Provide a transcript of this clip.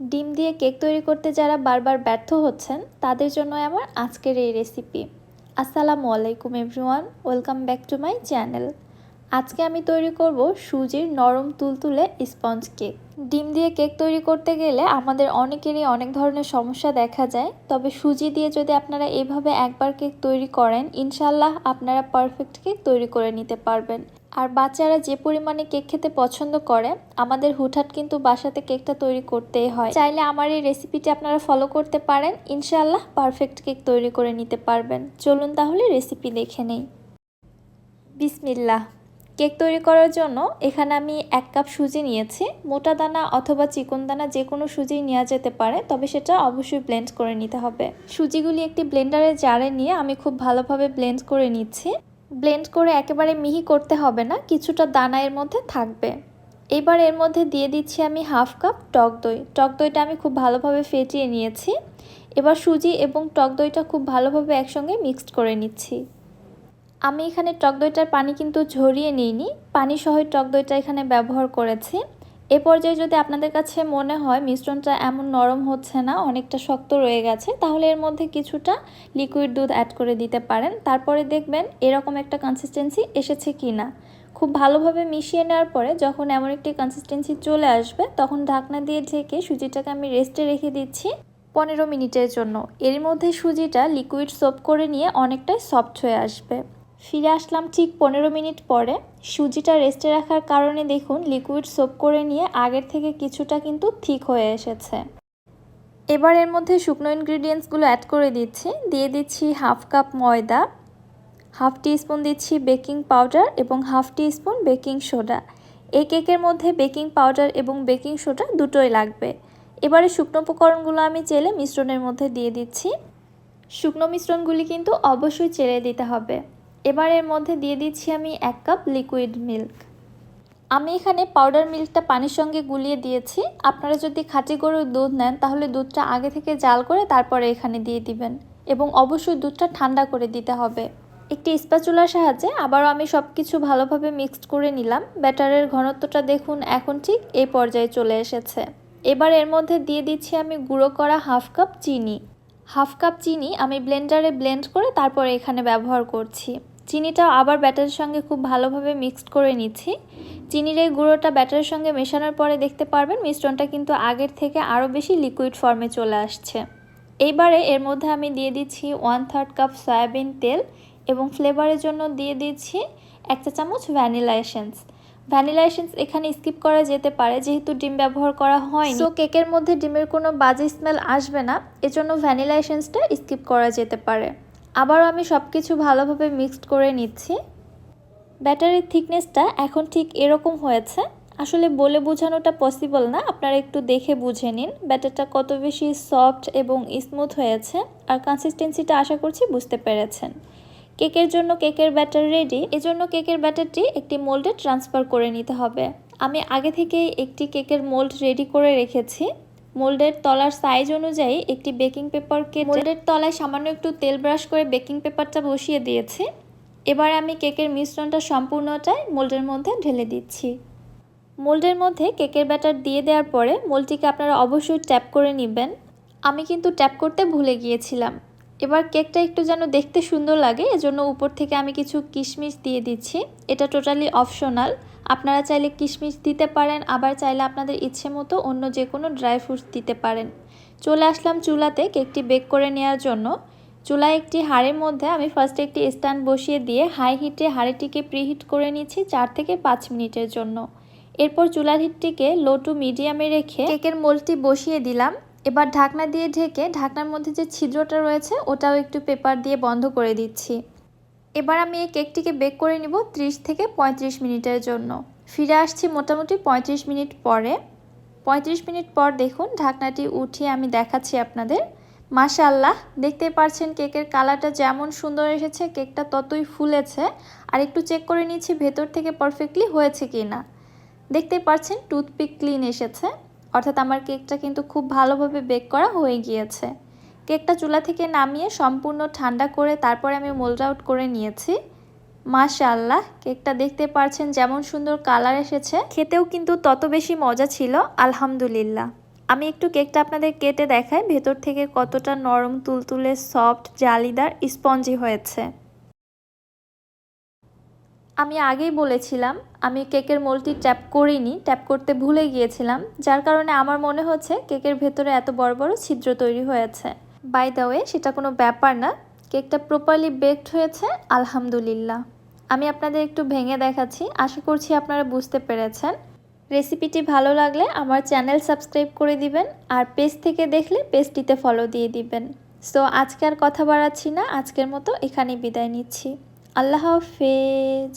ডিম দিয়ে কেক তৈরি করতে যারা বারবার ব্যর্থ হচ্ছেন, তাদের জন্য আমার আজকের এই রেসিপি আসসালামু আলাইকুম everyone welcome back to my channel আজকে আমি তৈরি করব সুজির নরম তুলতুলে স্পঞ্জ কেক ডিম দিয়ে কেক তৈরি করতে গেলে আমাদের অনেকেরই অনেক ধরনের সমস্যা দেখা যায়, তবে সুজি দিয়ে যদি আপনারা এভাবে একবার কেক তৈরি করেন ইনশাল্লাহ আপনারা পারফেক্ট কেক তৈরি করে নিতে পারবেন। আর বাচ্চারা যে পরিমাণে কেক খেতে পছন্দ করে, আমাদের হুটহাট কিন্তু বাসাতে কেকটা তৈরি করতেই হয়। চাইলে আমার এই রেসিপিটি আপনারা ফলো করতে পারেন। ইনশাল্লাহ পারফেক্ট কেক তৈরি করে নিতে পারবেন। চলুন তাহলে রেসিপি দেখে নেই। বিসমিল্লাহ। কেক তৈরি করার জন্য এখানে আমি এক কাপ সুজি নিয়েছি। মোটা দানা অথবা চিকন দানা যে কোনো সুজি নেওয়া যেতে পারে, তবে সেটা অবশ্যই ব্লেন্ড করে নিতে হবে। সুজিগুলি একটি ব্লেন্ডারের জারে নিয়ে আমি খুব ভালোভাবে ব্লেন্ড করে নিচ্ছি। ব্লেন্ড করে একেবারে মিহি করতে হবে না, কিছুটা দানা এর মধ্যে থাকবে। এবার এর মধ্যে দিয়ে দিচ্ছি আমি হাফ কাপ টক দই। টক দইটা আমি খুব ভালোভাবে ফেটিয়ে নিয়েছি। এবার সুজি এবং টক দইটা খুব ভালোভাবে একসঙ্গে মিক্সড করে নিচ্ছি। আমি এখানে টক দইটার পানি কিন্তু ঝরিয়ে নিইনি। পানি সহ টক দইটা এখানে ব্যবহার করেছি। এ পর্যায়ে যদি আপনাদের কাছে মনে হয় মিশ্রণটা এমন নরম হচ্ছে না, অনেকটা শক্ত রয়ে গেছে, তাহলে এর মধ্যে কিছুটা লিকুইড দুধ অ্যাড করে দিতে পারেন। তারপরে দেখবেন এরকম একটা কনসিস্টেন্সি এসেছে কি না খুব ভালোভাবে মিশিয়ে নেওয়ার পরে যখন এমন একটি কনসিস্টেন্সি চলে আসবে, তখন ঢাকনা দিয়ে ঢেকে সুজিটাকে আমি রেস্টে রেখে দিচ্ছি পনেরো মিনিটের জন্য। এর মধ্যে সুজিটা লিকুইড সোপ করে নিয়ে অনেকটাই সফট হয়ে আসবে। ফিরে আসলাম ঠিক পনেরো মিনিট পরে। সুজিটা রেস্টে রাখার কারণে দেখুন লিকুইড সোপ করে নিয়ে আগের থেকে কিছুটা কিন্তু ঠিক হয়ে এসেছে। এবার এর মধ্যে শুকনো ইনগ্রিডিয়েন্টসগুলো অ্যাড করে দিচ্ছি। দিয়ে দিচ্ছি হাফ কাপ ময়দা হাফ স্পুন দিচ্ছি বেকিং পাউডার এবং হাফ স্পুন বেকিং সোডা এই কেকের মধ্যে বেকিং পাউডার এবং বেকিং সোডা দুটোই লাগবে। এবারে শুকনো উপকরণগুলো আমি চেলে মিশ্রণের মধ্যে দিয়ে দিচ্ছি। শুকনো মিশ্রণগুলি কিন্তু অবশ্যই চেলে দিতে হবে। এবার এর মধ্যে দিয়ে দিচ্ছি আমি এক কাপ লিকুইড মিল্ক আমি এখানে পাউডার মিল্কটা পানির সঙ্গে গুলিয়ে দিয়েছি। আপনারা যদি খাঁটি গরুর দুধ নেন, তাহলে দুধটা আগে থেকে জাল করে তারপরে এখানে দিয়ে দিবেন এবং অবশ্যই দুধটা ঠান্ডা করে দিতে হবে। একটি স্প্যাচুলার সাহায্যে আবারও আমি সব কিছু ভালোভাবে মিক্সড করে নিলাম। ব্যাটারের ঘনত্বটা দেখুন, এখন ঠিক এই পর্যায়ে চলে এসেছে। এবার এর মধ্যে দিয়ে দিচ্ছি আমি গুঁড়ো করা হাফ কাপ চিনি। হাফ কাপ চিনি আমি ব্লেন্ডারে ব্লেন্ড করে তারপরে এখানে ব্যবহার করছি। চিনিটা আবার ব্যাটারের সঙ্গে খুব ভালোভাবে মিক্সড করে নিচ্ছি। চিনির এই গুঁড়োটা ব্যাটারের সঙ্গে মেশানোর পরে দেখতে পারবেন, মিশ্রণটা কিন্তু আগের থেকে আরও বেশি লিকুইড ফর্মে চলে আসছে। এইবারে এর মধ্যে আমি দিয়ে দিচ্ছি ওয়ান থার্ড কাপ সয়াবিন তেল এবং ফ্লেভারের জন্য দিয়ে দিচ্ছি এক চা চামচ ভ্যানিলা এসেন্স ভ্যানিলা এসেন্স এখানে স্কিপ করা যেতে পারে, যেহেতু ডিম ব্যবহার করা হয়নি। তো কেকের মধ্যে ডিমের কোনো বাজে স্মেল আসবে না, এজন্য ভ্যানিলা এসেন্সটা স্কিপ করা যেতে পারে। আবারও আমি সব কিছু ভালোভাবে মিক্সড করে নিচ্ছি। ব্যাটারির থিকনেসটা এখন ঠিক এরকম হয়েছে। আসলে বলে বোঝানোটা পসিবল না, আপনারা একটু দেখে বুঝে নিন। ব্যাটারটা কত বেশি সফট এবং স্মুথ হয়েছে আর কনসিস্টেন্সিটা আশা করছি বুঝতে পেরেছেন। কেকের জন্য কেকের ব্যাটার রেডি এজন্য কেকের ব্যাটারটি একটি মোল্ডে ট্রান্সফার করে নিতে হবে। আমি আগে থেকেই একটি কেকের মোল্ড রেডি করে রেখেছি। মোল্ডের তলার সাইজ অনুযায়ী একটি বেকিং পেপার কেটে মোল্ডের তলায় সামান্য একটু তেল ব্রাশ করে বেকিং পেপারটা বসিয়ে দিয়েছি। এবার আমি কেকের মিশ্রণটা সম্পূর্ণটাই মোল্ডের মধ্যে ঢেলে দিচ্ছি। মোল্ডের মধ্যে কেকের ব্যাটার দিয়ে দেওয়ার পরে মোল্ডটিকে আপনারা অবশ্যই ট্যাপ করে নেবেন। আমি কিন্তু ট্যাপ করতে ভুলে গিয়েছিলাম। এবার কেকটা একটু যেন দেখতে সুন্দর লাগে, এজন্য উপর থেকে আমি কিছু কিশমিশ দিয়ে দিচ্ছি। এটা টোটালি অপশনাল আপনারা চাইলে কিশমিশ দিতে পারেন, আবার চাইলে আপনাদের ইচ্ছে মতো অন্য যে কোনো ড্রাই ফ্রুটস দিতে পারেন। চলে আসলাম চুলাতে কেকটি বেক করে নেওয়ার জন্য। চুলায় একটি হাড়ের মধ্যে আমি ফার্স্টে একটি স্ট্যান্ড বসিয়ে দিয়ে হাই হিটে হাঁড়িটিকে প্রিহিট করে নিচ্ছি চার থেকে পাঁচ মিনিটের জন্য। এরপর চুলার হিটটিকে লো টু মিডিয়ামে রেখে কেকের মোলটি বসিয়ে দিলাম। এবার ঢাকনা দিয়ে ঢেকে ঢাকনার মধ্যে যে ছিদ্রটা রয়েছে, ওটাও একটু পেপার দিয়ে বন্ধ করে দিচ্ছি। এবার আমি এই কেকটিকে বেক করে নিব 30 থেকে ৩৫ মিনিটের জন্য। ফিরে আসছি মোটামুটি ৩৫ মিনিট পরে। ৩৫ মিনিট পর দেখুন ঢাকনাটি উঠিয়ে আমি দেখাচ্ছি আপনাদের। মাশাল্লাহ দেখতে পাচ্ছেন কেকের কালারটা যেমন সুন্দর এসেছে, কেকটা ততই ফুলেছে। আর একটু চেক করে নিচ্ছি ভেতর থেকে পারফেক্টলি হয়েছে কি না দেখতে পাচ্ছেন টুথপিক ক্লিন এসেছে। অর্থাৎ আমার কেকটা কিন্তু খুব ভালোভাবে বেক করা হয়ে গিয়েছে। কেকটা চুলা থেকে নামিয়ে সম্পূর্ণ ঠান্ডা করে তারপরে আমি মোল্ড আউট করে নিয়েছি। মাশাল্লাহ কেকটা দেখতে পারছেন যেমন সুন্দর কালার এসেছে। খেতেও কিন্তু তত বেশি মজা ছিল, আলহামদুলিল্লাহ। আমি একটু কেকটা আপনাদের কেটে দেখাই, ভেতর থেকে কতটা নরম, তুলতুলে, সফট, জালিদার, স্পঞ্জি হয়েছে। আমি আগেই বলেছিলাম, আমি কেকের মোলটি ট্যাপ করিনি, ট্যাপ করতে ভুলে গিয়েছিলাম, যার কারণে আমার মনে হচ্ছে কেকের ভেতরে এত বড় বড় ছিদ্র তৈরি হয়েছে। বাই দ্য ওয়ে সেটা কোনো ব্যাপার না। কেকটা প্রপারলি বেকড হয়েছে, আলহামদুলিল্লাহ। আমি আপনাদের একটু ভেঙে দেখাচ্ছি, আশা করছি আপনারা বুঝতে পেরেছেন। রেসিপিটি ভালো লাগলে আমার চ্যানেল সাবস্ক্রাইব করে দিবেন, আর পেজ থেকে দেখলে পেজটিতে ফলো দিয়ে দিবেন। সো আজকে আর কথা বাড়াচ্ছি না, আজকের মতো এখানেই বিদায় নিচ্ছি। আল্লাহ হাফেজ।